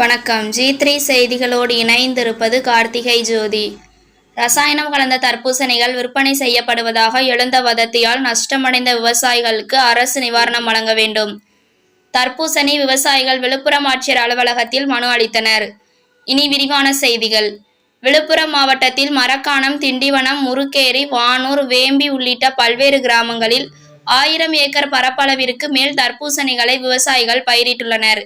வணக்கம். G three செய்திகளோடு இணைந்திருப்பது கார்த்திகை ஜோதி. ரசாயனம் கலந்த தர்பூசணிகள் விற்பனை செய்யப்படுவதாக எழுந்த வதத்தியால் நஷ்டமடைந்த விவசாயிகளுக்கு அரசு நிவாரணம் வழங்க வேண்டும். தர்பூசணி விவசாயிகள் விழுப்புரம் ஆட்சியர் அலுவலகத்தில் மனு அளித்தனர். இனி விரிவான செய்திகள். விழுப்புரம் மாவட்டத்தில் மரக்காணம் திண்டிவனம் முறுக்கேரி வானூர் வேம்பி உள்ளிட்ட பல்வேறு கிராமங்களில் ஆயிரம் ஏக்கர் பரப்பளவிற்கு மேல் தர்பூசணிகளை விவசாயிகள் பயிரிட்டுள்ளனர்.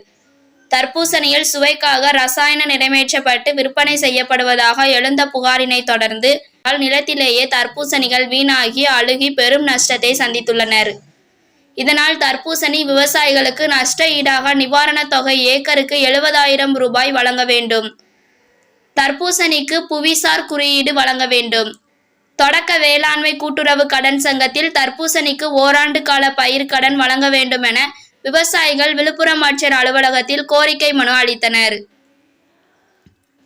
தர்பூசணியில் சுவைக்காக ரசாயன நிறைமேற்றப்பட்டு விற்பனை செய்யப்படுவதாக எழுந்த புகாரினை தொடர்ந்து நிலத்திலேயே தர்பூசணிகள் வீணாகி அழுகி பெரும் நஷ்டத்தை சந்தித்துள்ளனர். இதனால் தர்பூசணி விவசாயிகளுக்கு நஷ்ட ஈடாக நிவாரணத் தொகை ஏக்கருக்கு எழுபதாயிரம் ரூபாய் வழங்க வேண்டும். தர்பூசணிக்கு புவிசார் குறியீடு வழங்க வேண்டும். தொடக்க வேளாண்மை கூட்டுறவு கடன் சங்கத்தில் தர்பூசணிக்கு ஓராண்டு கால பயிர் கடன் வழங்க வேண்டும் என விவசாயிகள் விழுப்புரம் ஆட்சியர் அலுவலகத்தில் கோரிக்கை மனு அளித்தனர்.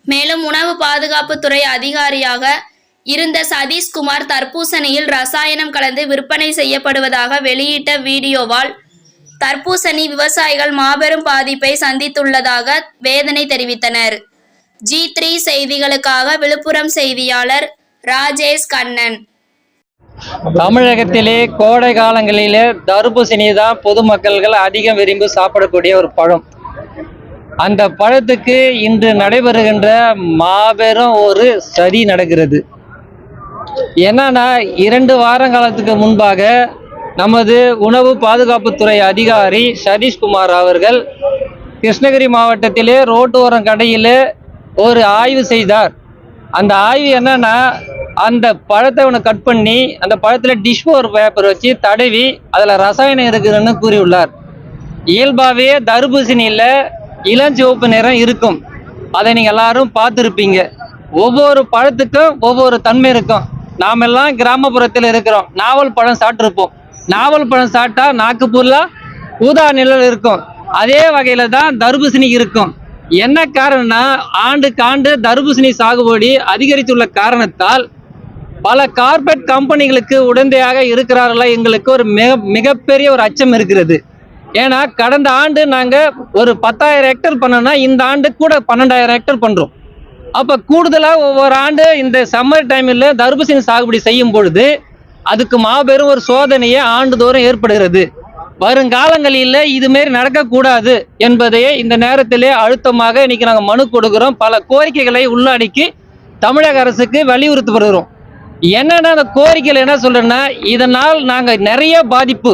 மேலும் உணவு பாதுகாப்புத்துறை அதிகாரியாக இருந்த சதீஷ்குமார் தர்பூசணியில் ரசாயனம் கலந்து விற்பனை செய்யப்படுவதாக வெளியிட்ட வீடியோவால் தர்பூசணி விவசாயிகள் மாபெரும் பாதிப்பை சந்தித்துள்ளதாக வேதனை தெரிவித்தனர். ஜி த்ரீ செய்திகளுக்காக விழுப்புரம் செய்தியாளர் ராஜேஷ் கண்ணன். தமிழகத்திலே கோடை காலங்களிலே தர்பூசணி தான் பொதுமக்கள்கள் அதிகம் விரும்பி சாப்பிடக்கூடிய ஒரு பழம். அந்த பழத்துக்கு இன்று நடைபெறுகின்ற மாபெரும் ஒரு சதி நடக்கிறது. என்னன்னா இரண்டு வாரங்காலத்துக்கு முன்பாக நமது உணவு பாதுகாப்புத்துறை அதிகாரி சதீஷ்குமார் அவர்கள் கிருஷ்ணகிரி மாவட்டத்திலே ரோட்டோரம் கடையில் ஒரு ஆய்வு செய்தார். அந்த ஆய்வு என்னன்னா அந்த பழத்தை ஒன்று கட் பண்ணி அந்த பழத்தில் டிஷ்போர் பேப்பர் வச்சு தடவி அதில் ரசாயனம் இருக்குதுன்னு கூறியுள்ளார். இயல்பாகவே தர்பூசணியில் இளஞ்சிவப்பு நிறம் இருக்கும். அதை நீங்கள் எல்லாரும் பார்த்துருப்பீங்க. ஒவ்வொரு பழத்துக்கும் ஒவ்வொரு தன்மை இருக்கும். நாமெல்லாம் கிராமப்புறத்தில் இருக்கிறோம். நாவல் பழம் சாப்பிட்ருப்போம் நாவல் பழம் சாப்பிட்டா நாக்கு ஊதா நிழல் இருக்கும். அதே வகையில் தான் தர்பூசணி இருக்கும். என்ன காரணம்னா ஆண்டுக்கு ஆண்டு தர்பூசணி சாகுபடி அதிகரித்துள்ள காரணத்தால் பல கார்பரேட் கம்பெனிகளுக்கு உடந்தையாக இருக்கிறார்களா எங்களுக்கு ஒரு மிக மிகப்பெரிய ஒரு அச்சம் இருக்கிறது. ஏன்னா கடந்த ஆண்டு நாங்கள் ஒரு பத்தாயிரம் ஹெக்டர் பண்ணோம்னா இந்த ஆண்டு கூட பன்னெண்டாயிரம் ஹெக்டர் பண்ணுறோம் அப்போ கூடுதலாக ஒவ்வொரு ஆண்டு இந்த சம்மர் டைமில் தர்பூசணி சாகுபடி செய்யும் பொழுது அதுக்கு மாபெரும் ஒரு சோதனையே ஆண்டுதோறும் ஏற்படுகிறது. வருங்காலங்களில் இதுமாரி நடக்கக்கூடாது என்பதையே இந்த நேரத்திலே அழுத்தமாக இன்னைக்கு நாங்கள் மனு கொடுக்குறோம். பல கோரிக்கைகளை உள்ளடக்கி தமிழக அரசுக்கு வலியுறுத்தி வருகிறோம் என்னென்ன அந்த கோரிக்கைகள் என்ன சொல்றேன்னா இதனால் நாங்கள் நிறைய பாதிப்பு.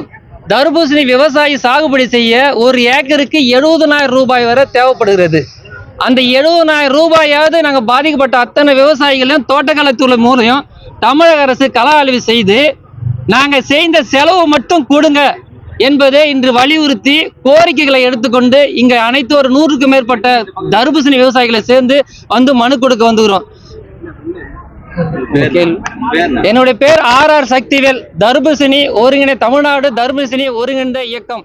தர்பூசணி விவசாயி சாகுபடி செய்ய ஒரு ஏக்கருக்கு எழுபதனாயிரம் ரூபாய் வரை தேவைப்படுகிறது. அந்த எழுபதனாயிரம் ரூபாயாவது நாங்கள் பாதிக்கப்பட்ட அத்தனை விவசாயிகளையும் தோட்டக்கலைத்துறை மூலம் தமிழக அரசு கள ஆய்வு செய்து நாங்கள் செய்த செலவு மட்டும் கொடுங்க என்பதை இன்று வலியுறுத்தி கோரிக்கைகளை எடுத்துக்கொண்டு இங்கே அனைத்து ஒரு நூறுக்கும் மேற்பட்ட தர்பூசணி விவசாயிகளை சேர்ந்து வந்து மனு கொடுக்க வந்துகிறோம். என்னுடைய பேர் ஆர் ஆர் சக்திவேல். தர்பூசணி ஒருங்கிணை தமிழ்நாடு தர்பூசணி ஒருங்கிணைந்த இயக்கம்.